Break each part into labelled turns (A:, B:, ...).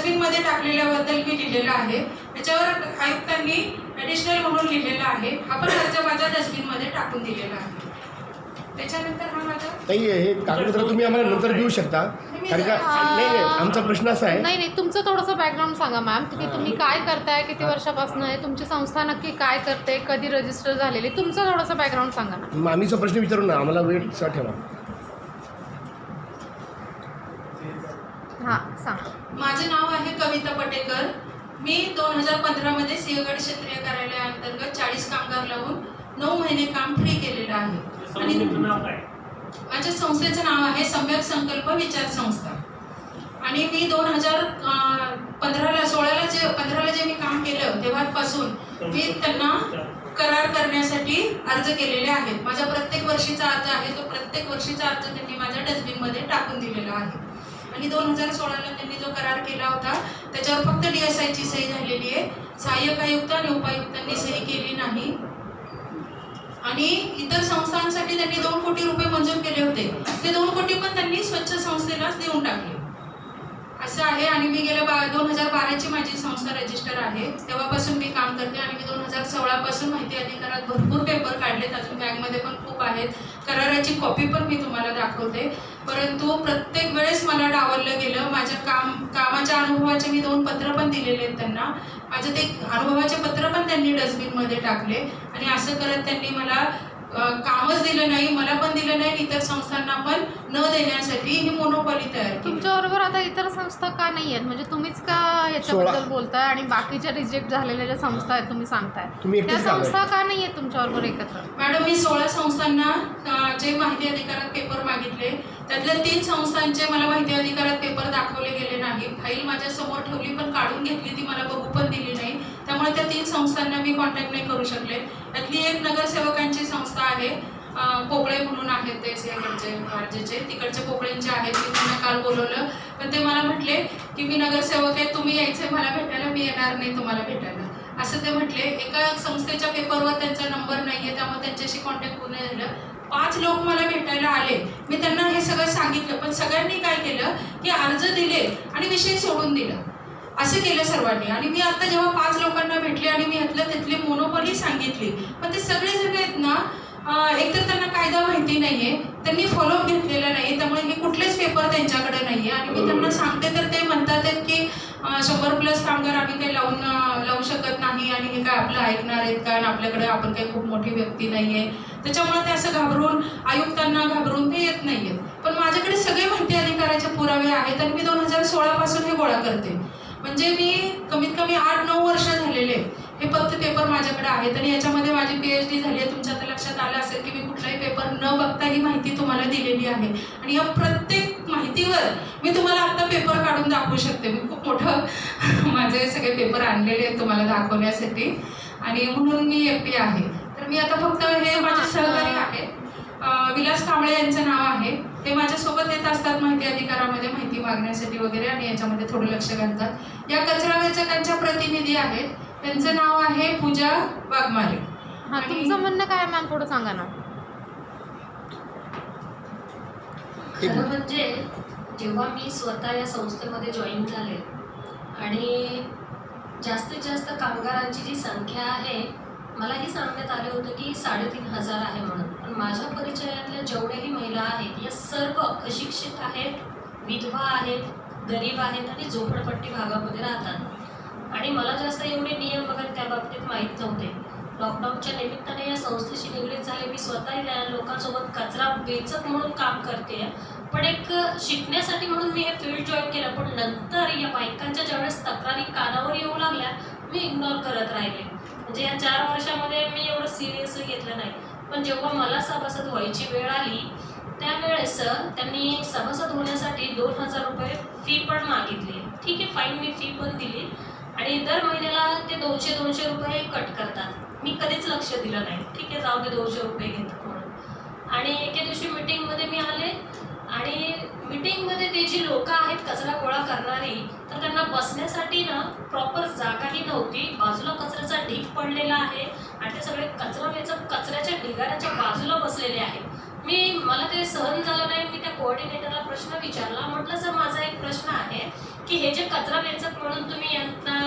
A: डस्टबिनमध्ये टाकलेल्याबद्दल मी लिहिलेलं आहे. त्याच्यावर आयुक्तांनी ॲडिशनल म्हणून लिहिलेलं आहे. हा पण अर्ज माझ्या डस्टबिनमध्ये टाकून दिलेला आहे. त्याच्यानंतर हा माझा
B: ताई हे कागदपत्र तुम्ही आम्हाला नंतर देऊ शकता. कारण का नाही नाही आमचा प्रश्न असा आहे
C: नाही नाही तुमचं थोडंसं बॅकग्राऊंड सांगा मॅम की तुम्ही काय करताय किती वर्षापासून आहे तुमची संस्था नक्की काय करते कधी रजिस्टर झालेली तुमचं थोडंसं बॅकग्राऊंड सांगा ना.
B: मग आम्ही तो प्रश्न विचारू ना आम्हाला वेळ सा ठेवा.
C: हां सांगा.
A: माझे नाव आहे कविता पटेकर. मी दोन हजार पंधरामध्ये सिंहगड क्षेत्रीय कार्यालयाअंतर्गत चाळीस कामगार लावून नऊ महिने काम फ्री केलेलं आहे. आणि माझ्या संस्थेचं नाव आहे सम्यक संकल्प विचार संस्था. आणि मी दोन हजार पंधराला सोळाला जे पंधराला जे मी काम केलं तेव्हापासून मी त्यांना करार करण्यासाठी अर्ज केलेले आहेत. माझा प्रत्येक वर्षीचा अर्ज आहे तो प्रत्येक वर्षीचा अर्ज त्यांनी माझ्या डस्टबिनमध्ये टाकून दिलेला आहे. आणि दोन हजार सोळाला त्यांनी जो करार केला होता त्याच्यावर फक्त डी एस आयची सही झालेली आहे. सहाय्यक आयुक्त आणि उपायुक्तांनी सही केली नाही. आणि इतर संस्थांसाठी त्यांनी दोन कोटी रुपये मंजूर केले होते. ते दोन कोटी पण त्यांनी स्वच्छ संस्थेलाच देऊन टाकले. असं आहे आणि मी गेल्या बा दोन हजार बाराची माझी संस्था रजिस्टर आहे. तेव्हापासून मी काम करते आणि मी दोन हजार सोळापासून माहिती अधिकारात भरपूर पेपर काढलेत. अजून बॅगमध्ये पण खूप आहेत. कराराची कॉपी पण मी तुम्हाला दाखवते. परंतु प्रत्येक वेळेस मला डावललं गेलं. माझ्या काम कामाच्या अनुभवाचे मी दोन पत्र पण दिलेले आहेत त्यांना. माझं ते अनुभवाचे पत्र पण त्यांनी डस्टबिनमध्ये टाकले. आणि असं करत त्यांनी मला कामच दिलं नाही मला पण दिलं नाही इतर संस्थांना पण न देण्यासाठी ही मोनोपॉली तयार
C: तुमच्याबरोबर आता इतर संस्था का नाही आहेत? म्हणजे तुम्हीच का याच्याबद्दल. बोलताय आणि बाकीच्या रिजेक्ट झालेल्या ज्या संस्था आहेत तुम्ही सांगताय?
B: तुम्ही
C: त्या संस्था का नाही आहेत तुमच्याबरोबर एकत्र?
A: मॅडम मी सोळा संस्थांना जे माहिती अधिकारात पेपर मागितले त्यातल्या तीन संस्थांचे मला माहिती अधिकारात पेपर दाखवले गेले नाही. फाईल माझ्यासमोर ठेवली पण काढून घेतली ती मला बघू पण दिली नाही. त्यामुळे त्या तीन संस्थांना मी कॉन्टॅक्ट नाही करू शकले. त्यातली एक नगरसेवकांची संस्था आहे पोपळे पोकळे म्हणून आहेत ते सिंहगडचे राज्याचे तिकडचे पोकळेंचे आहेत मी त्यांना काल बोलवलं. पण ते मला म्हटले की मी नगरसेवक आहे तुम्ही यायचे मला भेटायला. मी येणार नाही तुम्हाला भेटायला. असं ते म्हटले. एका संस्थेच्या पेपरवर त्यांचा नंबर नाही आहे त्यामुळे त्यांच्याशी कॉन्टॅक्ट होऊन झालं. पाच लोक मला भेटायला आले. मी त्यांना हे सगळं सांगितलं पण सगळ्यांनी काय केलं? की अर्ज दिले आणि विषय सोडून दिला. असं केलं सर्वांनी. आणि मी आता जेव्हा पाच लोकांना भेटले आणि मी यातलं तिथली मोनोपॉली सांगितली पण ते सगळे जण आहेत ना एकतर त्यांना कायदा माहिती नाहीये त्यांनी फॉलोअप घेतलेला नाही त्यामुळे हे कुठलेच पेपर त्यांच्याकडे नाहीये. आणि मी त्यांना सांगते तर ते म्हणतात आहेत की शंभर प्लस कामगार आम्ही काही लावून लावू शकत नाही आणि हे काय आपलं ऐकणार आहेत का? आणि आपल्याकडे आपण काही खूप मोठी व्यक्ती नाहीये. त्याच्यामुळे ते असं घाबरून आयुक्तांना घाबरून ते येत नाहीयेत. पण माझ्याकडे सगळे माहिती अधिकाराचे पुरावे आहेत आणि मी दोन हजार सोळापासून हे गोळा करते. म्हणजे मी कमीत कमी आठ नऊ वर्ष झालेले हे फक्त पेपर माझ्याकडे आहेत आणि याच्यामध्ये माझी पी एच डी झाली आहे. तुमच्या आता लक्षात आलं असेल की मी कुठलाही पेपर न बघता ही माहिती तुम्हाला दिलेली आहे. आणि या प्रत्येक माहितीवर मी तुम्हाला आता पेपर काढून दाखवू शकते. मी खूप मोठं माझे सगळे पेपर आणलेले आहेत तुम्हाला दाखवण्यासाठी. आणि म्हणून मी एकटी आहे. तर मी आता फक्त हे माझे सहकारी आहे विलास कांबळे यांचं नाव आहे. ते माझ्यासोबत येत असतात माहिती अधिकारामध्ये माहिती मागण्यासाठी वगैरे आणि याच्यामध्ये थोडं लक्ष घालतात. या कचरा वेचकांच्या प्रतिनिधी आहेत. त्यांचं नाव आहे पूजा वाघमारे.
C: हां तुमचं म्हणणं काय मॅम? थोडं सांगा ना.
D: खरं म्हणजे जेव्हा मी स्वतः या संस्थेमध्ये जॉईन झाले आणि जास्तीत जास्त कामगारांची जी संख्या आहे मलाही सांगण्यात आलं होतं की साडेतीन हजार आहे म्हणून. माझ्या परिचयातल्या जेवढ्याही महिला आहेत या सर्व अशिक्षित आहेत विधवा आहेत गरीब आहेत आणि झोपडपट्टी भागामध्ये राहतात. आणि मला जास्त एवढे नियम वगैरे त्या बाबतीत माहीत नव्हते. लॉकडाऊनच्या निमित्ताने या संस्थेशी निगडीत झाले. मी स्वतः या लोकांसोबत कचरा वेचक म्हणून काम करते. पण एक शिकण्यासाठी म्हणून मी हे फील्ड जॉईन केलं. पण नंतर या बायकांच्या ज्यावेळेस तक्रारी कानावर येऊ लागल्या मी इग्नोर करत राहिले. म्हणजे या चार वर्षामध्ये मी एवढं सिरियसली घेतलं नाही. पण जेव्हा मला सभासद व्हायची वेळ आली त्यावेळेस त्यांनी सभासद होण्यासाठी दोन हजार रुपये फी पण मागितली. ठीक आहे फाईन मी फी पण दिली. आणि दर महिन्याला ते दोनशे दोनशे रुपये कट करतात. मी कधीच लक्ष दिलं नाही. ठीक आहे जाऊ दे दोनशे रुपये घेतात म्हणून. आणि एके दिवशी मीटिंगमध्ये मी आले. आणि मीटिंगमध्ये ते जी लोकं आहेत कचरा गोळा करणारी तर त्यांना बसण्यासाठी ना प्रॉपर जागाही नव्हती. बाजूला कचऱ्याचा ढीग पडलेला आहे आणि ते सगळे कचरा वेचक कचऱ्याच्या ढिगाऱ्याच्या बाजूला बसलेले आहेत. मी मला ते सहन झालं नाही. मी त्या कोऑर्डिनेटरला प्रश्न विचारला. म्हटलं सर माझा एक प्रश्न आहे की हे जे कचरा वेचक म्हणून तुम्ही यांना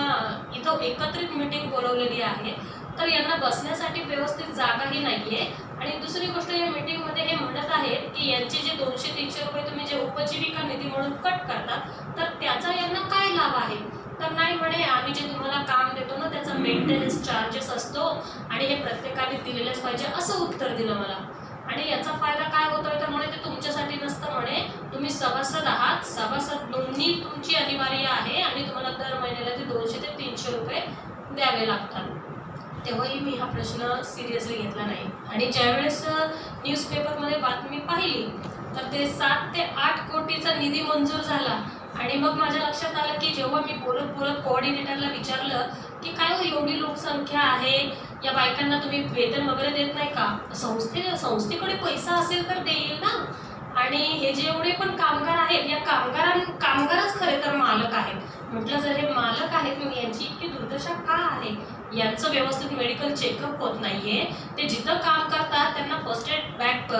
D: इथं एकत्रित मीटिंग बोलवलेली आहे तर यांना बसण्यासाठी व्यवस्थित जागाही नाही आहे आणि दुसरी गोष्ट या मीटिंगमध्ये हे म्हणत आहेत की यांचे जे दोनशे तीनशे रुपये तुम्ही जे उपजीविका निधी म्हणून कट करता तर त्याचा यांना काय लाभ आहे? तर नाही म्हणे आम्ही जे तुम्हाला काम देतो ना त्याचा मेंटेनन्स चार्जेस असतो आणि हे प्रत्येकाने दिलेलेच पाहिजे असं उत्तर दिलं मला. आणि याचा फायदा काय होतोय? तर म्हणे ते तुमच्यासाठी नसतं म्हणे. तुम्ही सभासद आहात. सभासद नोंदणी तुमची अनिवार्य आहे आणि तुम्हाला दर महिन्याला ते दोनशे ते तीनशे रुपये द्यावे लागतात. तेव्हाही मी हा प्रश्न सिरियसली घेतला नाही. आणि ज्यावेळेस न्यूजपेपरमध्ये बातमी पाहिली तर ते सात ते आठ कोटीचा निधी मंजूर झाला. आणि मग माझ्या लक्षात आलं की जेव्हा मी बोलत बोलत कोऑर्डिनेटरला विचारलं की काय हो एवढी लोकसंख्या आहे? या बायकांना तुम्ही वेतन वगैरे देत नाही का? संस्थे संस्थेकडे पैसा असेल तर देईल ना? आणि हे जे एवढे पण कामगार आहेत या कामगारां कामगारच खरे तर मालक आहेत. म्हटलं जर हे मालक आहेत मग यांची इतकी दुर्दशा का आहे? यांचं व्यवस्थित मेडिकल चेकअप होत नाहीये. ते जिथं काम करतात त्यांना फर्स्ट एड बॅग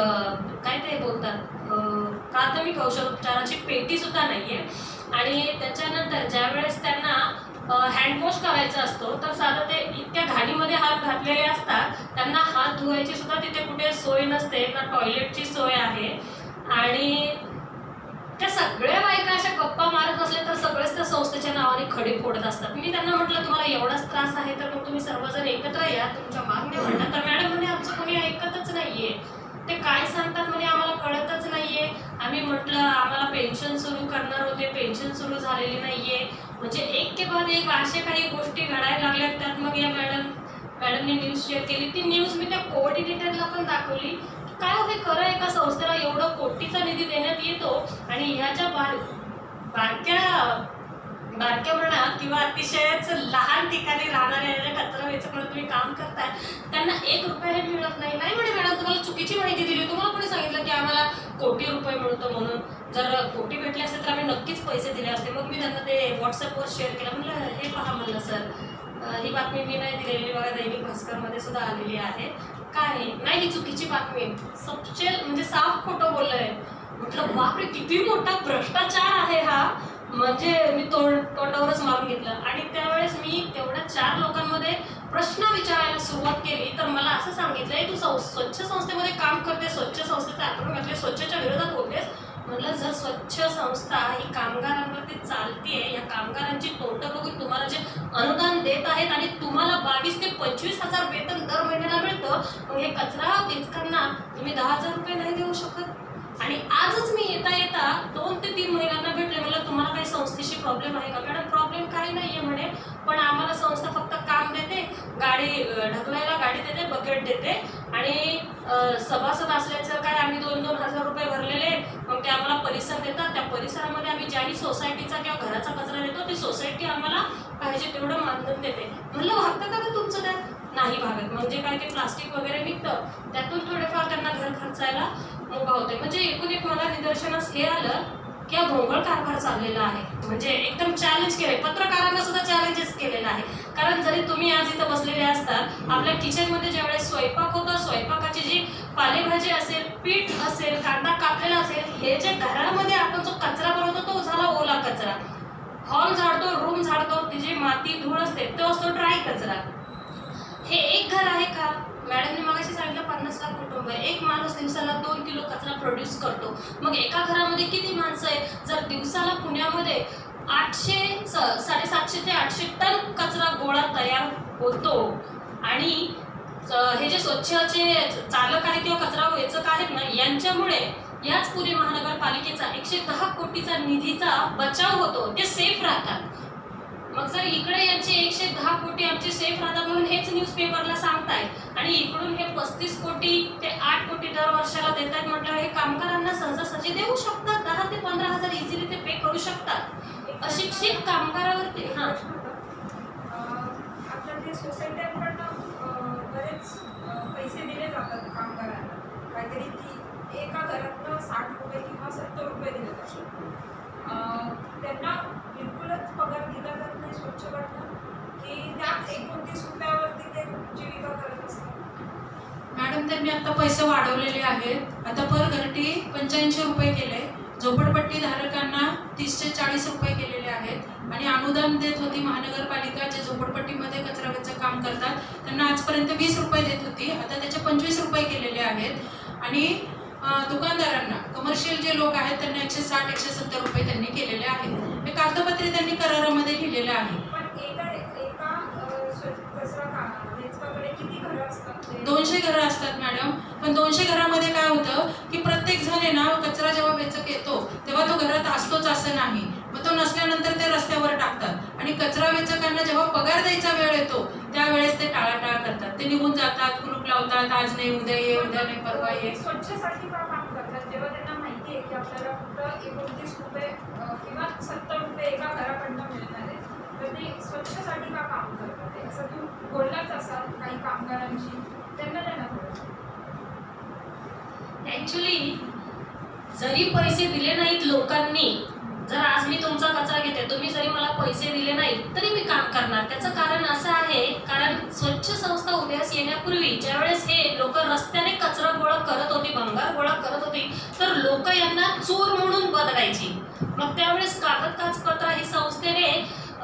D: काय ते बोलतात? अं, प्राथमिक औषधोपचाराची पेटी सुद्धा नाहीये. आणि त्याच्यानंतर ज्या वेळेस त्यांना हँडवॉश करायचा असतो तर साधं ते इतक्या घाणीमध्ये हात घातलेले असतात. त्यांना हात धुवायची सुद्धा तिथे कुठे सोय नसते. ना टॉयलेटची सोय आहे. आणि त्या सगळ्या बायका अशा गप्पा मारत बसल्या तर सगळेच त्या संस्थेच्या नावाने खडे फोडत असतात. मी त्यांना म्हटलं तुम्हाला एवढाच त्रास आहे तर मग तुम्ही सर्वजण एकत्र या. तुमच्या मागण्या म्हणतात. तर मॅडम म्हणे आमचं कोणी ऐकतच नाहीये. ते काय सांगतात म्हणे आम्हाला कळतच नाहीये. आम्ही म्हटलं आम्हाला पेन्शन सुरू करणार होते. पेन्शन सुरू झालेली नाहीये. म्हणजे एक के बाद एक अशा काही गोष्टी घडायला लागल्यात त्यात मग या मॅडम मॅडमने न्यूज शेअर केली. ती न्यूज मी त्या कोऑर्डिनेटरला पण दाखवली. काय हे खरं आहे का संस्थेला एवढं कोटीचा निधी देण्यात येतो आणि ह्याच्या बार बारक्या बारक्या म्हणा किंवा अतिशयच लहान ठिकाणी राहणाऱ्या कचरा वेचं म्हणून तुम्ही काम करताय त्यांना एक रुपयाही मिळत नाही. नाही म्हणे मॅडम तुम्हाला चुकीची माहिती दिली तुम्हाला कोणी सांगितलं की आम्हाला कोटी रुपये मिळतो म्हणून? जर कोटी भेटले असते तर आम्ही नक्कीच पैसे दिले असते. मग मी त्यांना ते व्हॉट्सअपवर शेअर केलं. म्हणलं हे पहा म्हणलं सर ही बातमी मी नाही दिलेली. बघा दैनिक भास्करमध्ये सुद्धा आलेली आहे. काय? नाही ही चुकीची बातमी सबचे म्हणजे साफ खोटं बोललंय. म्हटलं बापरे किती मोठा भ्रष्टाचार आहे हा. म्हणजे मी तोंड तोंडावरच मारून घेतलं. आणि त्यावेळेस मी तेवढ्या चार लोकांमध्ये प्रश्न विचारायला सुरुवात केली. तर मला असं सांगितलंय तू स्वच्छ संस्थेमध्ये काम करते स्वच्छ संस्थेचा आपण घातले स्वच्छच्या विरोधात होतेस म्हटलं जर स्वच्छ संस्था ही कामगारांवरती चालतीये या कामगारांची तोंड बघून तुम्हाला जे अनुदान देत आहेत आणि तुम्हाला बावीस ते पंचवीस हजार वेतन दर महिन्याला मिळतं मग हे कचरा वेचकांना तुम्ही दहा हजार रुपये नाही देऊ शकत. आणि आजच मी येता येता दोन ते तीन महिन्यांना भेटले. मला तुम्हाला काही संस्थेशी प्रॉब्लेम आहे का? मॅडम प्रॉब्लेम काही नाही आहे म्हणे. पण आम्हाला संस्था फक्त काम देते गाडी ढकलायला गाडी देते बकेट देते आणि सभासद असल्याचं काय आम्ही दोन दोन हजार रुपये भरलेले मग ते आम्हाला परिसर देतात. त्या परिसरामध्ये आम्ही ज्याही सोसायटीचा किंवा घराचा कचरा देतो ती सोसायटी आम्हाला पाहिजे तेवढं मानधन देते. म्हणलं भागतं का तुमचं त्यात? नाही भागत म्हणजे काय ते प्लास्टिक वगैरे निघतं. त्यातून थोडेफार त्यांना घर होते. म्हणजे एकूण एक मला निदर्शनास हे आलं की हा भोंगळ कारभार चाललेला आहे. म्हणजे एकदम चॅलेंज केलंय. पत्रकारांना सुद्धा चॅलेंजेस केलेला आहे कारण जरी तुम्ही आज इथं बसलेले असतात आपल्या किचनमध्ये ज्यावेळेस स्वयंपाक होतो स्वयंपाकाची जी पालेभाजी असेल पीठ असेल कांदा कापलेला असेल हे जे घरामध्ये आपण जो कचरा बनवतो तो झाला ओला कचरा. हॉल झाडतो रूम झाडतो ती जी माती धूळ असते तो असतो ड्राय कचरा. हे एक घर आहे का? मॅडमने मगाशी सांगितलं पन्नास लाख कुटुंब आहे. एक माणूस दिवसाला दोन किलो कचरा प्रोड्यूस करतो. मग एका घरामध्ये किती माणसं आहे जर दिवसाला पुण्यामध्ये आठशे स- साडेसातशे ते आठशे टन कचरा गोळा तयार होतो आणि हे जे स्वच्छचे चालक आहेत किंवा कचरा वेचक आहेत ना यांच्यामुळे याच पुणे महानगरपालिकेचा एकशे दहा कोटीचा निधीचा बचाव होतो. ते सेफ राहतात. मग जर इकडे यांचे एकशे दहा कोटी आमचे सेफ राहतात म्हणून हेच न्यूजपेपरला सांगतायत. आणि इकडून हे पस्तीस कोटी ते आठ कोटी दर वर्षाला देत आहेत म्हटल्यावर हे कामगारांना सहजासहजी देऊ शकतात? दहा ते पंधरा हजार इझिली ते पे करू शकतात? अशिक्षित कामगारावरती. हां.
E: आपल्या जे सोसायट्यांकडनं बरेच पैसे दिले जातात कामगारांना. काहीतरी ती एका घरातनं साठ रुपये किंवा सत्तर रुपये दिले जातात. त्यांना बिलकुलच पगार दिला जात नाही स्वच्छकडनं की त्याच एकोणतीस रुपयावरती ते जीविका करत असतात.
A: मॅडम त्यांनी आता पैसे वाढवलेले आहेत. आता पर घरटी पंच्याऐंशी रुपये केले. झोपडपट्टी धारकांना तीसशे चाळीस रुपये केलेले आहेत. आणि अनुदान देत होती महानगरपालिका जे झोपडपट्टीमध्ये कचरा काम करतात. त्यांना आजपर्यंत वीस रुपये देत होती. आता त्याचे पंचवीस रुपये केलेले आहेत. आणि दुकानदारांना. कमर्शियल जे लोक आहेत त्यांना एकशे साठ एकशे सत्तर रुपये त्यांनी केलेले आहेत. हे कागदपत्रे त्यांनी करारामध्ये लिहिलेले आहे
E: ते?
A: दोनशे घरं असतात मॅडम. पण दोनशे घरामध्ये काय होतं की प्रत्येक जण आहे ना कचरा जेव्हा वेचक येतो तेव्हा तो घरात असतोच असं नाही. तो नसल्यानंतर ते रस्त्यावर टाकतात. आणि कचरा वेचकांना जेव्हा पगार द्यायचा वेळ येतो त्यावेळेस ते टाळाटाळ करतात. ते निघून जातात कुलूप लावतात आज नाही उद्या ये उद्या नाही परवा ये.
E: स्वच्छसाठी काम करतात. जेव्हा त्यांना माहिती आहे की आपल्याला फक्त एकोणतीस रुपये किंवा सत्तर रुपये एका घराकडनं मिळणार आहे तर ते स्वच्छसाठी का काम करतात? असं तू बोललाच असाल काही कामगारांशी त्यांना त्यांना
D: ॲक्च्युली जरी पैसे दिले नाहीत लोकांनी जर आज मी तुमचा कचरा घेते तुम्ही जरी मला पैसे दिले नाहीत तरी मी काम करणार. त्याचं कारण असं आहे कारण स्वच्छ संस्था उदयास येण्यापूर्वी ज्यावेळेस हे लोक रस्त्याने कचरा गोळा करत होती भंगार गोळा करत होती तर लोक यांना चोर म्हणून बदलायची. मग त्यावेळेस कागद काच कर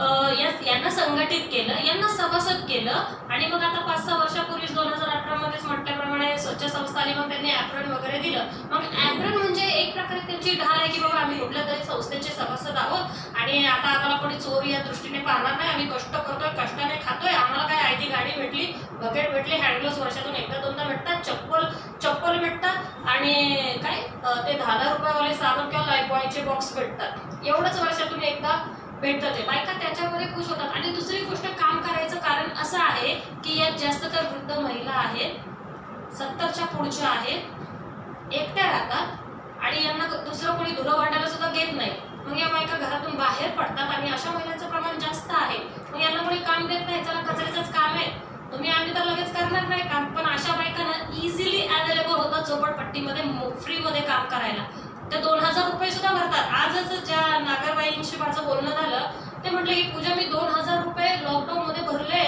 D: यांना संघटित केलं यांना सभासद केलं आणि मग आता पाच सहा वर्षापूर्वीच दोन हजार अठरा मध्येच म्हटल्याप्रमाणे स्वच्छ संस्था आली मग त्यांनी ॲप्रन वगैरे दिलं. मग ॲप्रन म्हणजे एक प्रकारे त्यांची ढाल आहे की बाबा आम्ही कुठल्या तरी संस्थेचे सभासद आहोत आणि आता आम्हाला कोणी चोर या दृष्टीने पाहणार नाही आम्ही कष्ट करतोय कष्टाने खातोय आम्हाला काय आयती गाडी भेटली बकेट भेटली हँडग्लोव्स वर्षातून एकदा दोनदा भेटतात चप्पल चप्पल भेटतात आणि काय ते दहा दहा रुपयावाले साबण किंवा लाईफबॉयचे बॉक्स भेटतात. एवढंच वर्षातून एकदा भेटतं ते. बायका त्याच्यामध्ये खुश होतात. आणि दुसरी गोष्ट काम करायचं कारण असं आहे की यात जास्त तर वृद्ध महिला आहेत सत्तरच्या पुढच्या आहेत एकट्या राहतात आणि यांना दुसरं कोणी धुरं वाटायला सुद्धा घेत नाही. मग या बायका घरातून बाहेर पडतात आणि अशा महिलांचं प्रमाण जास्त आहे. मग यांना कोणी काम देत नाही चला कचऱ्याचंच काम आहे. तुम्ही आम्ही तर लगेच करणार नाही काम पण अशा बायकांना इझिली अवेलेबल होतं झोपडपट्टीमध्ये फ्रीमध्ये काम करायला. ते दोन हजार रुपये सुद्धा भरतात. आजच ज्या नागरबाईंशी माझं बोलणं झालं ते म्हटलं की पूजा मी दोन हजार रुपये लॉकडाऊनमध्ये भरले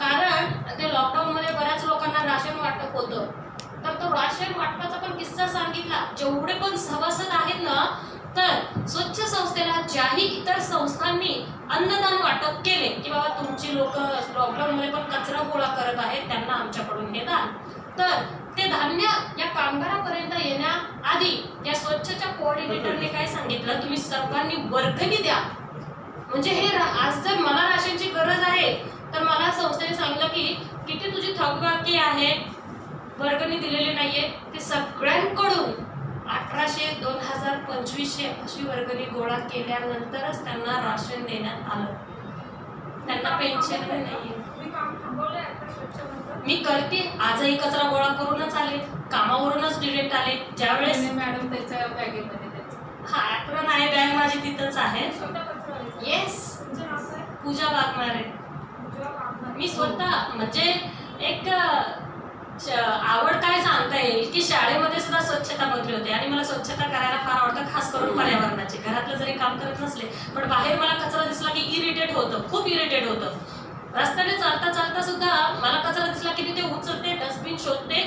D: कारण ते लॉकडाऊनमध्ये बऱ्याच लोकांना राशन वाटप होतं. तर तो राशन वाटपाचा पण किस्सा सांगितला. जेवढे पण सभासद आहेत ना तर स्वच्छ संस्थेला ज्याही इतर संस्थांनी अन्नदान वाटप केले की बाबा तुमची लोक लॉकडाऊनमध्ये पण कचरा गोळा करत आहेत त्यांना आमच्याकडून हे दान. तर ते धान्य या कामगारापर्यंत येण्याआधी या स्वच्छच्या कोऑर्डिनेटरने काय सांगितलं? तुम्ही सर्वांनी वर्गणी द्या. म्हणजे हे आज जर मला राशनची गरज आहे तर मला संस्थेने सांगितलं की किती तुझी थकबाकी आहे वर्गणी दिलेली नाहीये. ते सगळ्यांकडून अठराशे दोन हजार पंचवीसशे अशी वर्गणी गोळा केल्यानंतरच त्यांना राशन देण्यात आलं. त्यांना पेन्शन नाहीये
E: तुम्ही काम थांबवलंय आता स्वच्छ म्हणतात
D: मी करते. आजही कचरा गोळा करूनच आले. कामावरूनच डिरेक्ट आले. ज्यावेळेस
F: मॅडम त्याच्या बॅगेमध्ये
D: हा आहे. बॅग माझी तिथंच आहे. येस पूजा वाघमारे. मी स्वतः म्हणजे एक आवड काय सांगता येईल की शाळेमध्ये सुद्धा स्वच्छता मंत्री होते. आणि मला स्वच्छता करायला फार आवडतं खास करून पर्यावरणाची. घरातलं जरी काम करत नसले पण बाहेर मला कचरा दिसला की इरिटेट होतं. खूप इरिटेट होतं. रस्त्याने चालता चालता सुद्धा मला कचरा दिसला की मी ते उचलते डस्टबिन शोधते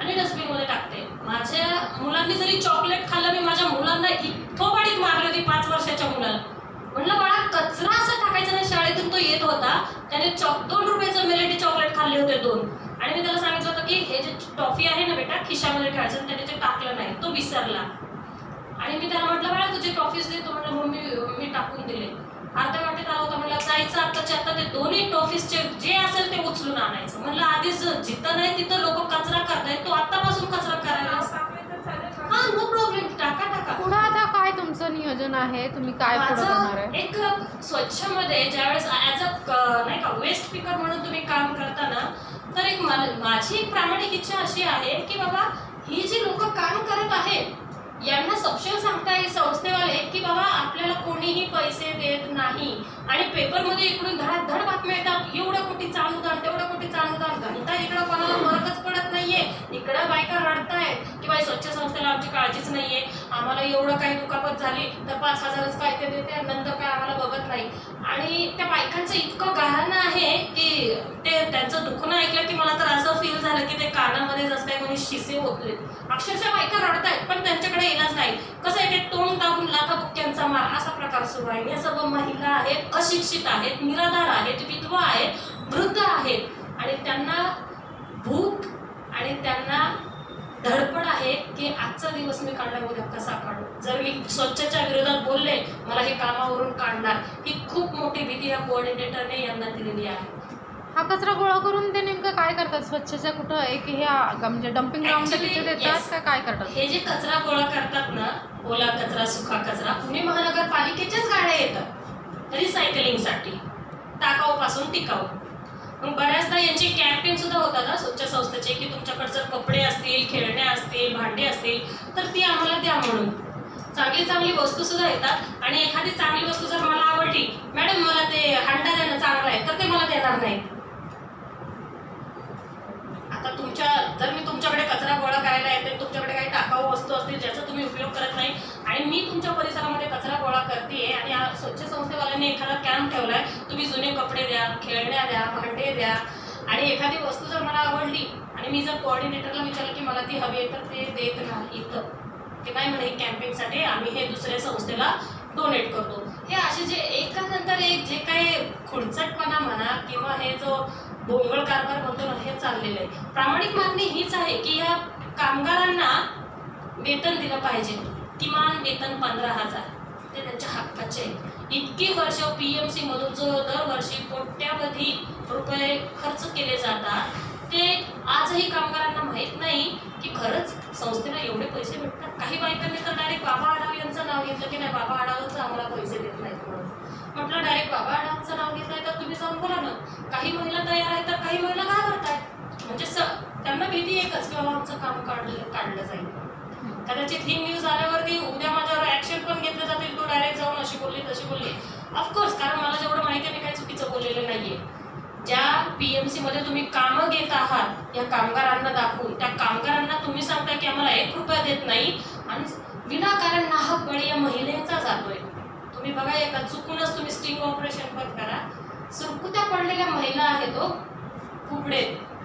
D: आणि डस्टबिनमध्ये टाकते. माझ्या मुलांनी जरी चॉकलेट खाल्लं मी माझ्या मुलांना इथोबाडीत मारली होती पाच वर्षाच्या मुलाला. म्हणलं बाळा कचरा असं टाकायचा नाही शाळेतून तो येत होता. त्याने चॉक दोन रुपयाचं मेलेटी चॉकलेट खाल्ले होते दोन. आणि मी त्याला सांगितलं होतं की हे जे टॉफी आहे ना बेटा खिशामध्ये ठेवायचं त्याने ते टाकलं नाही तो विसरला. आणि मी त्याला म्हटलं बाळा तुझे टॉफीज दे. तो म्हटलं मम्मी मी टाकून दिले. आता वाटेत आला होता म्हणलं जायचं आताच्या आता ते दोन्ही टॉफीसचे जे असेल ते उचलून आणायचं. म्हणलं आधीच जिथं नाही तिथं लोक कचरा करतायत तो आतापासून कचरा करायला? हा नो प्रॉब्लेम टाका टाका.
C: पुढं आता काय तुमचं नियोजन आहे? तुम्ही काय पुढं करणार
D: माझं
C: आहे?
D: एक स्वच्छमध्ये ज्यावेळेस ॲज अ नाही का वेस्ट पिकर म्हणून तुम्ही काम करताना तर एक मला- माझी एक प्रामाणिक इच्छा अशी आहे की बाबा ही जी लोक काम करत आहेत यांना सपशेल सांगता येईल संस्थेवाले की बाबा आपल्याला कोणीही पैसे देत नाही. आणि पेपरमध्ये इकडून धडाधड बातम्या येतात. एवढं कोटी चालू दान तेवढं कोटी चालू दान. घंटा इकडं कोणाला फरकच पडत नाहीये. इकडं बायका रडतायत. की बाई स्वच्छ संस्थेला आमची काळजीच नाहीये. आम्हाला एवढं काही दुखापत झाली तर पाच हजारच काय ते देते नंतर काय आम्हाला बघत नाही. आणि त्या बायकांचं इतकं गाणं आहे की ते त्यांचं दुखणं ऐकलं की मला तर असं फील झालं की ते कानामध्ये जसं काही कोणी शिसे होतले अक्षरशः बायका रडतायत पण त्यांच्याकडे येणार नाही. कसं आहे ते तोंड दाबून लाथाबुक्क्यांचा मार असा प्रकार सुरू आहे. या सर्व महिला आहेत अशिक्षित आहेत निराधार आहेत विधवा आहेत वृद्ध आहेत. आणि त्यांना भूक आणि त्यांना धडपड आहे की आजचा दिवस मी काढला उद्या कसा काढू? जर मी स्वच्छच्या विरोधात बोलले मला हे कामावरून काढणार. ही खूप मोठी भीती या कोऑर्डिनेटरने यांना दिलेली आहे.
C: हा कचरा गोळा करून ते नेमकं काय करतात? स्वच्छच्या कुठं एक हे म्हणजे डम्पिंग ग्राउंड तिथे देतात. का काय करतात?
D: हे जे कचरा गोळा करतात ना ओला कचरा सुका कचरा पुणे महानगरपालिकेच्याच गाड्या येतात. रिसायकलिंगसाठी टाकाऊपासून टिकाऊ. मग बऱ्याचदा यांचे कॅम्पेन सुद्धा होतात ना स्वच्छ संस्थेचे की तुमच्याकडे जर कपडे असतील खेळणे असतील भांडे असतील तर ती आम्हाला द्या म्हणून. चांगली चांगली वस्तू सुद्धा येतात आणि एखादी चांगली वस्तू जर मला आवडली मॅडम मला ते हांडा देणं चांगलं आहे तर ते मला देणार नाही आता तुमच्या जर मी तुमच्याकडे कचरा गोळा करायला येते तुमच्याकडे काही टाकाऊ वस्तू असतील ज्याचा तुम्ही उपयोग करत नाही आणि मी तुमच्या परिसरामध्ये कचरा गोळा करते आणि स्वच्छ संस्थेवाल्यांनी एखादा कॅम्प ठेवलाय तुम्ही जुने कपडे द्या खेळण्या द्या भांडे द्या. आणि एखादी वस्तू जर मला आवडली आणि मी जर कोऑर्डिनेटरला विचारलं की मला ती हवी आहे तर ते देत नाही तर ते नाही म्हणे कॅम्पेनसाठी आम्ही हे दुसऱ्या संस्थेला डोनेट करतो. हे असे जे एकानंतर एक जे काही खुडचटपणा म्हणा किंवा हे जो भोंगळ कारभार म्हणतो ना हे चाललेलं आहे. प्रामाणिक मागणी हीच आहे की या कामगारांना वेतन दिलं पाहिजे. किमान वेतन पंधरा हजार. ते त्यांच्या हक्काचे इतकी वर्ष पी एम सी मधून जो दरवर्षी कोट्यावधी रुपये खर्च केले जातात ते आजही कामगारांना माहीत नाही की खरंच संस्थेला एवढे पैसे भेटतात. काही बायकांनी तर डायरेक्ट बाबा आढाव यांचं नाव घेतलं की नाही बाबा आढावचं आम्हाला पैसे देत नाहीत म्हणून. म्हटलं डायरेक्ट बाबा आढावचं नाव घेतलंय तर तुम्ही जाऊन बोला ना. काही महिला तयार आहेत तर काही महिला घाबरतायत म्हणजे स त्यांना भीती एकच की बाबा आमचं काम काढलं काढलं जाईल कदाचित ही न्यूज आल्यावरती उद्या माझ्यावर ऍक्शन पण घेतलं जातील तू डायरेक्ट जाऊन अशी बोलली तशी बोलली. ऑफकोर्स कारण मला जेवढं माहिती आहे मी काही चुकीचं बोललेलं नाहीये. ज्या पीएमसी मध्ये तुम्ही कामं घेत आहात या कामगारांना दाखवून त्या कामगारांना तुम्ही सांगता की आम्हाला एक रुपया देत नाही आणि विनाकारण नाहक बळी या महिलेचा जातोय. तुम्ही बघा एका चुकूनच तुम्ही स्टिंग ऑपरेशन पण करा. सुरकुत्या पडलेल्या महिला आहेत हो. कुपडे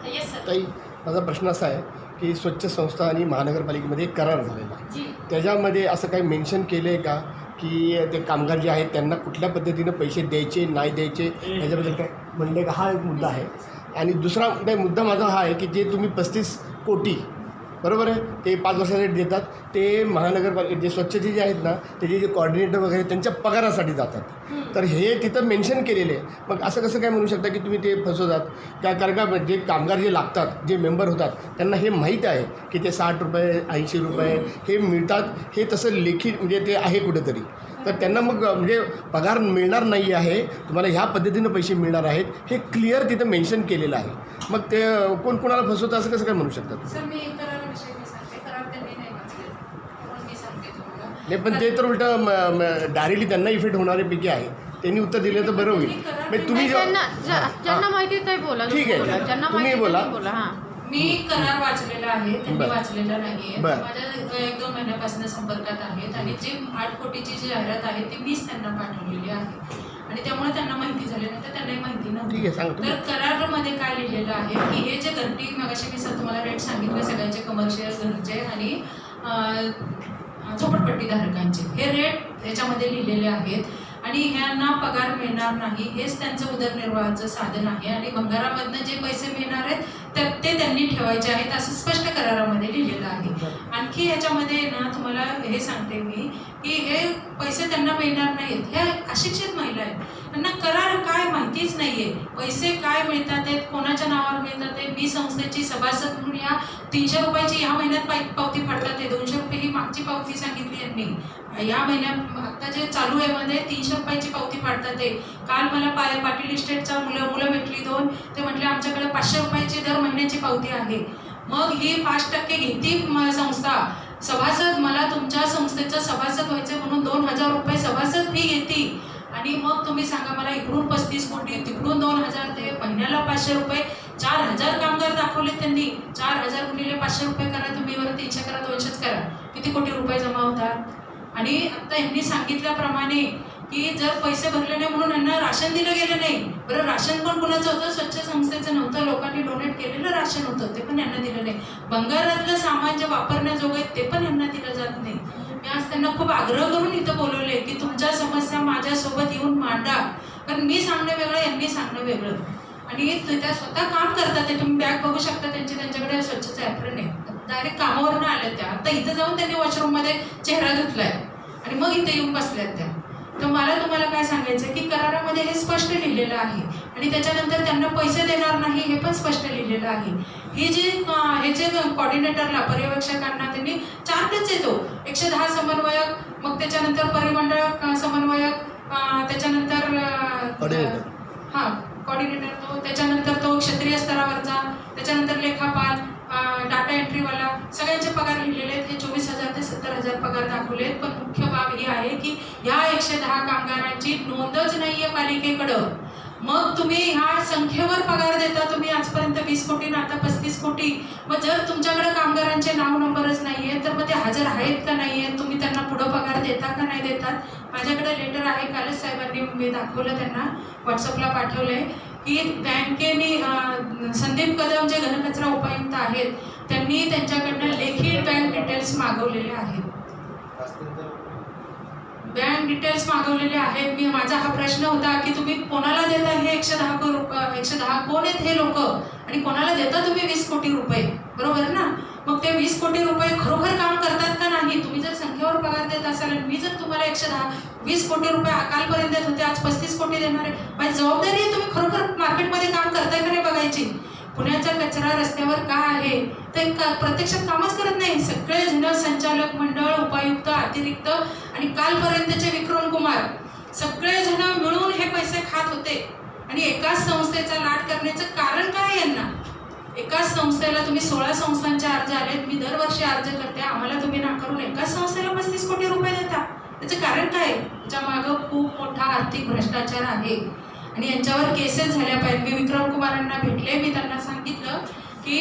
D: येस सर
B: ताई माझा प्रश्न असा आहे की स्वच्छ संस्था आणि महानगरपालिकेमध्ये एक करार झालेला आहे. त्याच्यामध्ये असं काही मेन्शन केलं आहे का? की ते कामगार जे आहेत त्यांना कुठल्या पद्धतीनं पैसे द्यायचे नाही द्यायचे? ह्याच्याबद्दल काय म्हणले का हा एक मुद्दा आहे. आणि दुसरा काही मुद्दा माझा हा आहे की जे तुम्ही पस्तीस कोटी बरोबर आहे? ते पाच वर्षासाठी देतात. ते महानगरपालिका जे स्वच्छते जे आहेत ना त्याचे जे कॉर्डिनेटर वगैरे त्यांच्या पगारासाठी जातात. तर हे तिथं मेन्शन केलेले आहे. मग असं कसं काय म्हणू शकता की तुम्ही ते फसवतात? त्या कारण का जे कामगार जे लागतात जे मेंबर होतात त्यांना हे माहीत आहे की ते साठ रुपये ऐंशी रुपये हे मिळतात. हे तसं लेखी म्हणजे ते आहे कुठेतरी. तर त्यांना मग म्हणजे पगार मिळणार नाही आहे तुम्हाला ह्या पद्धतीनं पैसे मिळणार आहेत हे क्लिअर तिथं मेन्शन केलेलं आहे. मग ते कोण कोणाला फसवतं असं कसं काय म्हणू शकतात?
A: सर मी कराराविषयी मी सांगते करार त्यांनी नाही
B: पण ते तर उलटं डायरेक्टली त्यांना इफेक्ट होणाऱ्यापैकी आहे. त्यांनी उत्तर दिलं तर बरं होईल. म्हणजे तुम्ही
C: ज्यांना ज्या- ज्यांना माहिती बोला.
B: ठीक आहे, तुम्ही बोला.
A: मी करार वाचलेला आहे त्यांनी. वाचलेला नाहीये. माझ्या एक दोन महिन्यापासून संपर्कात आहेत आणि जी आठ कोटीची जी जाहिरात आहे ती मीच त्यांना पाठवलेली आहे. आणि त्यामुळे त्यांना माहिती झाली नाही तर त्यांनाही माहिती नव्हती. तर करारामध्ये काय लिहिलेलं आहे की हे जे घरटी मगाशी मी सर तुम्हाला रेट सांगितले सगळ्यांचे कमर्शियल घरचे आणि अं, झोपडपट्टी धारकांचे. हे रेट याच्यामध्ये लिहिलेले आहेत. आणि ह्यांना पगार मिळणार नाही हेच त्यांचं उदरनिर्वाहाचं साधन आहे. आणि भंगारामधनं जे पैसे मिळणार आहेत तर ते त्यांनी ठेवायचे आहेत असं स्पष्ट करारामध्ये लिहिलेलं आहे. आणखी ह्याच्यामध्ये ना तुम्हाला हे सांगते मी की हे पैसे त्यांना मिळणार नाहीत. ह्या अशिक्षित महिला आहेत. त्यांना करार काय माहितीच नाहीये. पैसे काय मिळतात आहेत कोणाच्या नावावर मिळतात आहे मी संस्थेची सभासद म्हणून या तीनशे रुपयाची ह्या महिन्यात पाय पावती फाडतात आहे दोनशे रुपये ही मागची पावती सांगितली यांनी. या महिन्यात आता जे चालू आहे मध्ये तीनशे रुपयाची पावती फाडतात आहे काल मला पाय पाटील इस्टेटचा मुलं मुलं भेटली दोन. ते म्हटले आमच्याकडे पाचशे रुपयाची दर महिन्याची पावती आहे. मग ही पाच टक्के घेती संस्था. सभासद मला तुमच्या संस्थेचं सभासद व्हायचं म्हणून दोन हजार रुपये सभासद फी घेती. आणि मग तुम्ही सांगा मला इकडून पस्तीस कोटी तिकडून दोन हजार ते महिन्याला पाचशे रुपये. चार हजार कामगार दाखवले त्यांनी. चार हजार गुणिले पाचशे रुपये करा तुम्ही. बरं तीनशे करा दोनशेच करा. किती कोटी रुपये जमा होतात? आणि आता यांनी सांगितल्याप्रमाणे की जर पैसे भरले नाही म्हणून यांना राशन दिलं गेलं नाही बरं राशन पण कुणाचं होतं? स्वच्छ संस्थेचं नव्हतं. लोकांनी डोनेट केलेलं राशन होतं. ते पण यांना दिलं नाही. बंगारातलं सामान जे वापरण्याजोगं आहे ते पण यांना दिलं जात नाही. मी आज त्यांना खूप आग्रह करून इथं बोलवले की तुमच्या समस्या माझ्यासोबत येऊन मांडा. कारण मी सांगणं वेगळं यांनी सांगणं वेगळं. आणि त्या स्वतः काम करतात. ते तुम्ही बॅग बघू शकता. त्यांची त्यांच्याकडे स्वच्छता ॲप्रन आहे. डायरेक्ट कामावरनं आल्या त्या. आता इथं जाऊन त्यांनी वॉशरूममध्ये चेहरा धुतलाय. आणि मग इथे येऊन बसल्यात त्या. तर मला तुम्हाला काय सांगायचं की करारामध्ये हे स्पष्ट लिहिलेलं आहे. आणि त्याच्यानंतर त्यांना पैसे देणार नाही हे पण स्पष्ट लिहिलेलं आहे. हे जे हे जे कॉर्डिनेटरला पर्यवेक्षकांना त्यांनी चार्टच येतो एकशे दहा समन्वयक मग त्याच्यानंतर परिमंडळ समन्वयक त्याच्यानंतर. हां कॉर्डिनेटर तो त्याच्यानंतर तो क्षत्रिय स्तरावरचा त्याच्यानंतर लेखापाल डाटा एंट्रीवाला सगळ्यांचे पगार लिहिलेले आहेत. हे चोवीस हजार ते सत्तर हजार पगार दाखवले आहेत. पण मुख्य बाब ही आहे की ह्या एकशे दहा कामगारांची नोंदच नाही आहे पालिकेकडं. मग तुम्ही ह्या संख्येवर पगार देता. तुम्ही आजपर्यंत वीस कोटी ना आता पस्तीस कोटी. मग जर तुमच्याकडे कामगारांचे नाव नंबरच नाही आहे तर मग ते हजर आहेत का नाही आहेत तुम्ही त्यांना पुढं पगार देता का नाही देतात? माझ्याकडे लेटर आहे. कालच साहेबांनी मी दाखवलं त्यांना. व्हॉट्सअपला पाठवलं आहे की बँकेने संदीप कदम जे घनकचरा उपायुक्त आहेत त्यांनी त्यांच्याकडनं लेखी बँक डिटेल्स मागवलेले आहेत. बँक डिटेल्स मागवलेले आहेत. मी माझा हा प्रश्न होता की तुम्ही कोणाला देता हे एकशे दहा को रुपये एकशे दहा कोण आहेत हे लोक? आणि कोणाला देता तुम्ही वीस कोटी रुपये? बरोबर ना? मग ते वीस कोटी रुपये खरोखर काम करतात का नाही? तुम्ही जर संख्येवर पगार देत असाल आणि मी जर तुम्हाला एकशे दहा वीस कोटी रुपये कालपर्यंत देत होते आज पस्तीस कोटी देणार आहे. माझी जबाबदारी आहे तुम्ही खरोखर मार्केटमध्ये काम करताय का नाही बघायची? पुण्याचा कचरा रस्त्यावर का आहे? ते का प्रत्यक्षात कामच करत नाही. सगळे जुनं संचालक मंडळ उपायुक्त अतिरिक्त आणि कालपर्यंतचे विक्रम कुमार. सगळे जण मिळून हे पैसे खात होते. आणि एकाच संस्थेचा लाट करण्याचं कारण काय यांना? एकाच संस्थेला तुम्ही सोळा संस्थांचे अर्ज आलेत. मी दरवर्षी अर्ज करते. आम्हाला तुम्ही नाकारून एकाच संस्थेला पस्तीस कोटी रुपये देता. त्याचं कारण काय त्याच्या मागं खूप मोठा आर्थिक भ्रष्टाचार आहे. आणि यांच्यावर केसेस झाल्या पाहिजे मी विक्रम कुमारांना भेटले. मी त्यांना सांगितलं की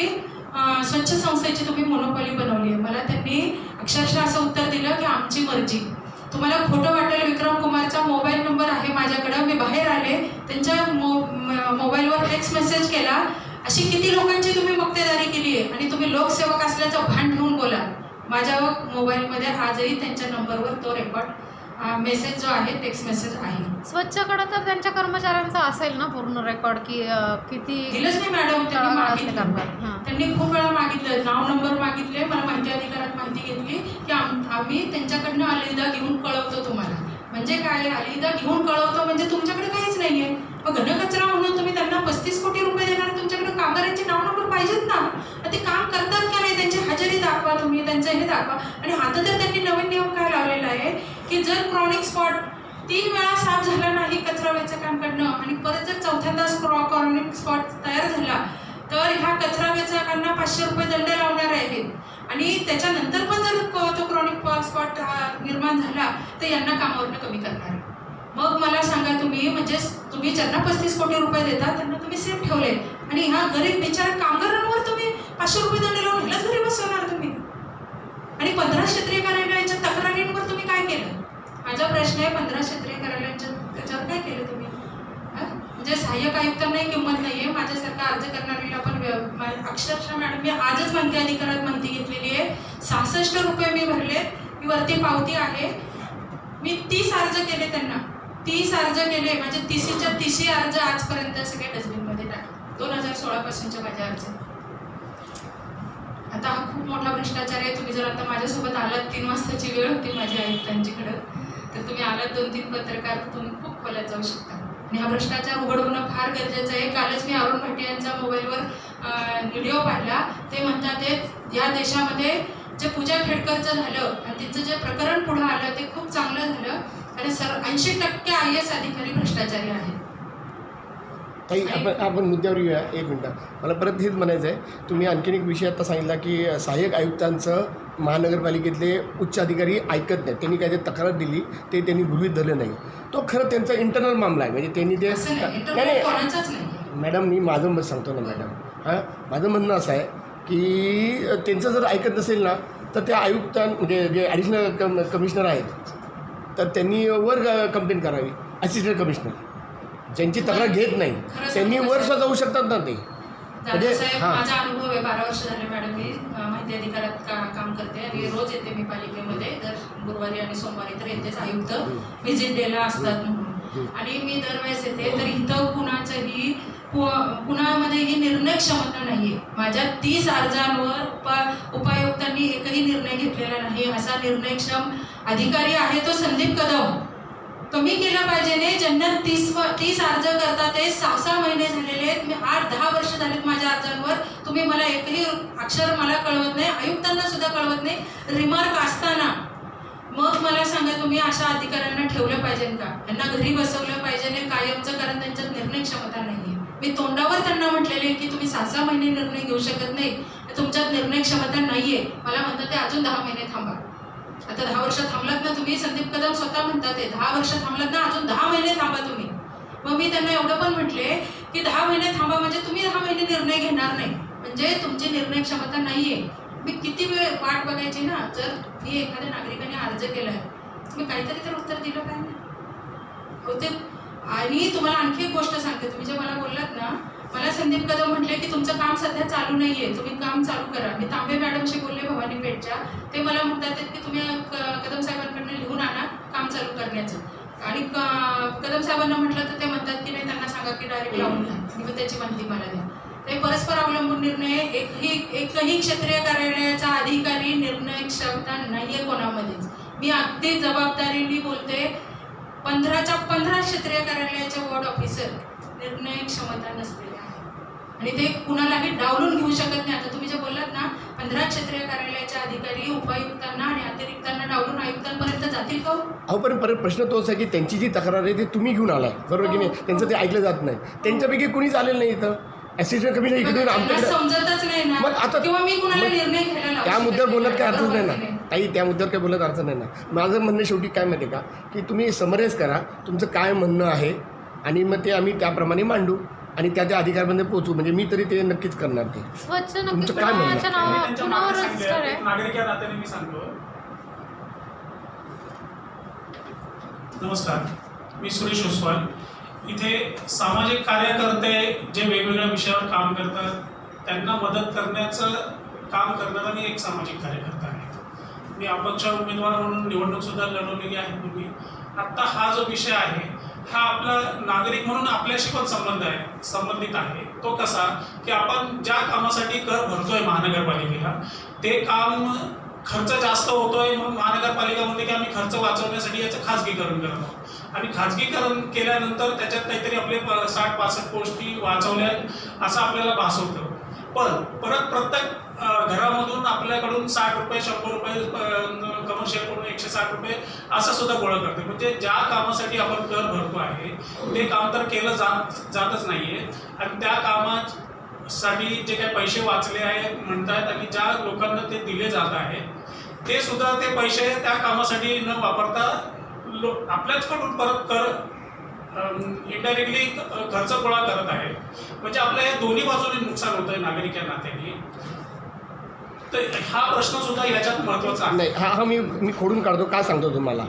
A: स्वच्छ संस्थेची तुम्ही मोनोपॉली बनवली आहे. मला त्यांनी अक्षरशः असं उत्तर दिलं की आमची मर्जी. तुम्हाला खोटं वाटेल विक्रम कुमारचा मोबाईल नंबर आहे माझ्याकडं. मी बाहेर आले. त्यांच्या मो मोबाईलवर टेक्स्ट मेसेज केला. अशी किती लोकांची तुम्ही मक्तेदारी केली आहे? आणि तुम्ही लोकसेवक असल्याचं भान ठेवून बोला. माझ्या मोबाईलमध्ये आजही त्यांच्या नंबरवर तो रेकॉर्ड मेसेज जो आहे टेक्स्ट मेसेज आहे.
C: स्वच्छकडं तर त्यांच्या कर्मचाऱ्यांचा असेल ना पूर्ण रेकॉर्ड की अं, किती
A: दिलंच नाही मॅडम त्यांनी मागितलं.
C: हां.
A: त्यांनी खूप वेळा मागितलं. नाव नंबर मागितले मला माहिती अधिकारात माहिती घेतली की आम आम्ही त्यांच्याकडनं अलिदा घेऊन कळवतो तुम्हाला. म्हणजे काय? अलिदा घेऊन कळवतो म्हणजे तुमच्याकडे काहीच नाहीये. मग घनकचरा म्हणून तुम्ही त्यांना पस्तीस कोटी रुपये देणार तुमच्याकडे कामगारांचे नाव नंबर पाहिजेत ना? ते काम करतात का नाही? त्यांची हजेरी दाखवा तुम्ही त्यांचं हे दाखवा. आणि आता तर त्यांनी नवीन नियम काय लावलेला आहे की जर क्रॉनिक स्पॉट तीन वेळा साफ झाला नाही कचरा वेचं काम करणं आणि परत जर चौथ्यांदा क्रॉनिक स्पॉट तयार झाला तर ह्या कचरा वेचकांना पाचशे रुपये दंड लावणार आहेत आणि त्याच्यानंतर पण जर तो क्रॉनिक स्पॉट निर्माण झाला तर यांना कामावरनं कमी करणार आहे. मग मला सांगा तुम्ही म्हणजे तुम्ही ज्यांना पस्तीस कोटी रुपये देता त्यांना तुम्ही सेफ ठेवले आणि ह्या गरीब बिचारा कामगारांवर तुम्ही पाचशे रुपये दंड लावून ह्यालाच घरी बसवणार तुम्ही. आणि पंधरा क्षेत्रीय कार्यालयाच्या तक्रारींवर तुम्ही काय केलं? माझा प्रश्न आहे पंधरा क्षेत्रीय कार्यालयांच्या त्याच्यावर काय केलं तुम्ही? म्हणजे सहाय्यक आयुक्तांनाही किंमत नाही आहे माझ्यासारखा अर्ज करणारीला पण अक्षरशः मॅडम मी आजच माहिती अधिकारात माहिती घेतलेली आहे. सहासष्ट रुपये मी भरले मी वरती पावती आहे. मी तीस अर्ज केले त्यांना. तीस अर्ज केले म्हणजे तिसीच्या तिशी अर्ज आजपर्यंत सगळे डस्टबिनमध्ये टाकले. दोन हजार सोळा पासूनच्या माझ्या अर्ज. आता हा खूप मोठा भ्रष्टाचार आहे. तुम्ही जर आता माझ्यासोबत आलात तीन वाजताची वेळ होती माझ्या आयुक्तांच्याकडं तर तुम्ही आलात दोन तीन पत्रकार तुम्ही खूप खोल्यात जाऊ शकता. आणि हा भ्रष्टाचार उघड होणं फार गरजेचं आहे. कालच मी अरुण भाटे यांचा मोबाईलवर व्हिडिओ पाहिला ते म्हणतात या देशामध्ये जे पूजा खेडकरचं झालं आणि तिचं जे प्रकरण पुढं आलं ते खूप चांगलं झालं. आणि सर ऐंशी टक्के आय एस अधिकारी भ्रष्टाचारी आहेत.
B: ताई आपण आपण मुद्द्यावर येऊया. एक मिनटं. मला परत हेच म्हणायचं आहे. तुम्ही आणखीन एक विषय आता सांगितला की सहाय्यक आयुक्तांचं महानगरपालिकेतले उच्च अधिकारी ऐकत नाहीत. त्यांनी काय ते तक्रार दिली. ते त्यांनी गृहीत धरलं नाही. तो खरं त्यांचा इंटरनल मामला आहे. म्हणजे त्यांनी ते
A: नाही.
B: नाही, मॅडम मी माझं मत सांगतो ना मॅडम. हां? माझं म्हणणं असं आहे की त्यांचं जर ऐकत नसेल ना तर त्या आयुक्तां म्हणजे जे ॲडिशनल कम कमिशनर आहेत तर त्यांनी वर कंप्लेंट करावी असिस्टंट कमिशनर ज्यांची तक्रार घेत नाही त्यांनी वर सुद्धा जाऊ शकतात ना ते. म्हणजे हां.
A: माझा अनुभव आहे बारा वर्ष झाले मॅडम मी माहिती अधिकारात का काम करते आणि रोज येते मी पालिकेमध्ये दर गुरुवारी आणि सोमवारी तर येतेच आयुक्त. व्हिजिट डेला असतात म्हणून. आणि मी दरवेळेस येते तर इथं कुणाचंही कुणामध्येही निर्णय क्षमता नाही आहे माझ्या तीस अर्जांवर उपा उपायुक्तांनी एकही निर्णय घेतलेला नाही. असा निर्णयक्षम अधिकारी आहे तो संदीप कदम. कमी केलं पाहिजे ने ज्यांना तीस व- तीस अर्ज करतात ते सहा सहा महिने झालेले आहेत. मी आठ दहा वर्ष झालेत माझ्या अर्जांवर. तुम्ही मला एकही अक्षर मला कळवत नाही आयुक्तांना सुद्धा कळवत नाही. रिमार्क असताना मग मला सांगा तुम्ही अशा अधिकाऱ्यांना ठेवलं पाहिजे का? यांना घरी बसवलं पाहिजे नाही कायमचं कारण त्यांच्यात निर्णय क्षमता नाही मी तोंडावर त्यांना म्हटलेले की तुम्ही सहा सहा महिने निर्णय घेऊ शकत नाही. तुमच्यात निर्णय क्षमता नाहीये. मला म्हणतात ते अजून दहा महिने थांबा. आता दहा वर्ष थांबलात ना तुम्ही? संदीप कदम स्वतः म्हणतात ते दहा वर्ष थांबलात ना अजून दहा महिने थांबा तुम्ही. मग मी त्यांना एवढं पण म्हटले की दहा महिने थांबा म्हणजे तुम्ही दहा महिने निर्णय घेणार नाही. म्हणजे तुमची निर्णय क्षमता नाहीये. मी किती वेळ वाट बघायची ना? जर मी एखाद्या नागरिकाने अर्ज केलाय तुम्ही काहीतरी तर उत्तर दिलं काय हो ते आणि तुम्हाला आणखी एक गोष्ट सांगते. तुम्ही जे मला बोललात ना मला संदीप कदम म्हटले की तुमचं काम सध्या चालू नाहीये. तुम्ही काम चालू करा. मी तांबे मॅडमशी बोलले भवानी पेठच्या. ते मला म्हणतात की तुम्ही कदम साहेबांकडनं लिहून आणा काम चालू करण्याचं. आणि कदम साहेबांना म्हटलं तर ते म्हणतात की नाही त्यांना सांगा की डायरेक्ट लावून घ्या. त्याची माहिती मला द्या. ते परस्पर अवलंबून निर्णय एकही एकही क्षेत्रीय कार्यालयाचा अधिकारी निर्णय क्षमता नाहीये कोणामध्येच. मी अगदी जबाबदारीने बोलते. पंधराच्या पंधरा क्षेत्रीय कार्यालयाचे वॉर्ड ऑफिसर निर्णय क्षमता नसलेले आहेत. आणि ते कुणालाही डावलून घेऊ शकत नाही. आता तुम्ही जे बोललात ना पंधरा क्षेत्रीय कार्यालयाचे अधिकारी उपायुक्तांना आणि अतिरिक्तांना डावलून आयुक्तांपर्यंत जातील का हो?
B: अहो पण परत प्रश्न तोच आहे की त्यांची जी तक्रार आहे ती तुम्ही घेऊन आलाय बरोबर की नाही? त्यांचं ते ऐकलं जात नाही. त्यांच्यापैकी कुणीच आलेलं नाही इथं. असिस्टंट कमिशनर इकडून आमच्याकडे
A: समजतच नाही ना.
B: मग आता-
A: किंवा मी कुणाला निर्णय घ्यायला
B: त्या मुद्द्यावर बोलत काय अर्थच नाही ना? ताई त्या मुद्द्यावर काय बोलत अर्थ नाही ना. माझं म्हणणं शेवटी काय माहिती का? की तुम्ही समराईज करा तुमचं काय म्हणणं आहे आणि मग ते आम्ही त्याप्रमाणे मांडू आणि त्या त्या अधिकाऱ्यांमध्ये पोहोचू. म्हणजे मी तरी ते नक्कीच करणार ते.
C: स्वच्छ
B: तुमचं काय म्हणणं?
C: कुणाच्या
G: मी
C: नावा
G: त्यांच्या
C: कुणावर
G: मागे
C: रजिस्टर
G: सांगते,
C: आहे.
G: एक नागरिक या नात्याने मी सांगतो. नमस्कार. मी सुरेश ओसवाल इथे सामाजिक कार्यकर्ते जे वेगवेगळ्या विषयावर काम करतात त्यांना मदत करण्याचं काम करणारा मी एक सामाजिक कार्यकर्ता आहे. मी अपक्ष उमेदवार म्हणून निवडणूक सुद्धा लढवलेली आहे पूर्वी. आत्ता हा जो विषय आहे हा आपला नागरिक म्हणून आपल्याशी पण संबंध आहे संबंधित आहे. तो कसा की आपण ज्या कामासाठी कर भरतोय महानगरपालिकेला ते काम खर्च जास्त होतोय म्हणून महानगरपालिका म्हणते की आम्ही खर्च वाचवण्यासाठी याचं खाजगीकरण करतो. आणि खाजगीकरण केल्यानंतर त्याच्यात काहीतरी आपले साठ पासष्ट गोष्टी वाचवल्या असं आपल्याला भासवतं पण परत प्रत्येक घरामधून आपल्याकडून साठ रुपये शंभर रुपये कमर्शियल करून एकशे साठ रुपये असं सुद्धा गोळा करते. म्हणजे ज्या कामासाठी आपण कर भरतो आहे ते काम तर केलं जात जातच नाहीये. आणि त्या कामासाठी जे काही पैसे वाचले आहे म्हणतात आणि ज्या लोकांना ते दिले जात आहे ते सुद्धा ते पैसे त्या कामासाठी न वापरता लो आपल्याचकडून परत कर इंडायरेक्टली खर्च गोळा करत आहे म्हणजे आपल्या या दोन्ही बाजूने नुकसान होत आहे नागरिक या नात्याने. तर हा प्रश्न सुद्धा ह्याच्यात महत्त्वाचा आहे.
B: नाही हा हा मी मी खोडून काढतो. का सांगतो तुम्हाला?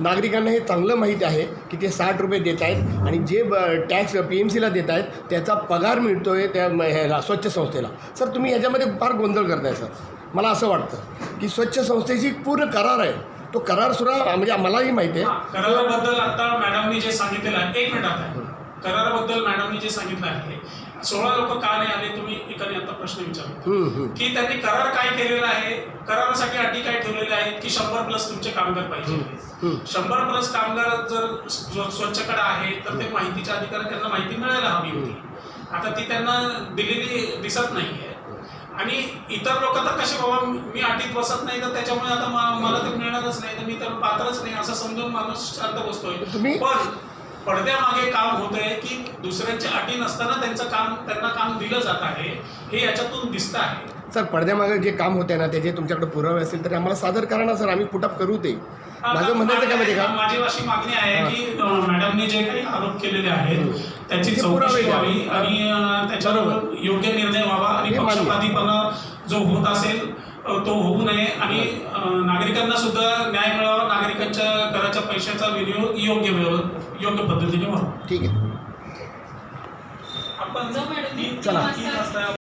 B: नागरिकांना हे चांगलं माहीत आहे की ते साठ रुपये देत आहेत आणि जे टॅक्स पी एम सीला देत आहेत त्याचा पगार मिळतो आहे त्या म- ह्याला स्वच्छ संस्थेला. सर तुम्ही ह्याच्यामध्ये फार गोंधळ करताय सर. मला असं वाटतं की स्वच्छ संस्थेची पूर्ण करार आहे. तो करार सुद्धा म्हणजे मलाही माहिती
G: हा,
B: आहे
G: कराराबद्दल आता मॅडमनी जे सांगितलेलं आहे एक मिनिटात आहे कराराबद्दल मॅडमनी जे सांगितलं आहे सोळा लोक का नाही आले तुम्ही एकाने आता प्रश्न विचारला. की त्यांनी करार काय केलेला आहे? करारासाठी अटी काय ठेवलेल्या आहेत की शंभर प्लस तुमचे कामगार पाहिजे. शंभर प्लस कामगार जर स्व- स्वच्छकडे आहे तर ते माहितीच्या अधिकार त्यांना माहिती मिळायला हवी होती. आता ती त्यांना दिलेली दिसत नाहीये. आणि इतर लोक तर कसे बाबा मी अटीत बसत नाही तर त्याच्यामुळे आता मला ते मिळणारच नाही तर मी तर पात्रच नाही असं समजून माणूस शांत बसतोय. पण पडद्यामागे काम होत आहे की दुसऱ्यांच्या अटी नसताना त्यांचं काम त्यांना काम दिलं जात आहे हे याच्यातून दिसत आहे
B: सर पडद्यामागे जे काम होते ना त्याचे तुमच्याकडे पुरावे असतील तर आम्हाला सादर करा ना सर आम्ही पुटअप करू ते माझं म्हणायचं काय माहिती का
G: माझी अशी मागणी आहे. की मॅडमने जे काही आरोप केलेले आहेत त्याची चौकशी. व्हावी आणि त्याच्यावर. योग्य निर्णय व्हावा आणि. पक्षपातीपणा जो होत असेल तो होऊ नये. आणि नागरिकांना सुद्धा न्याय मिळावा नागरिकांच्या कराच्या पैशाचा विनियोग योग्य योग्य पद्धतीने व्हावा.
B: ठीक आहे.
G: आपण
B: चला.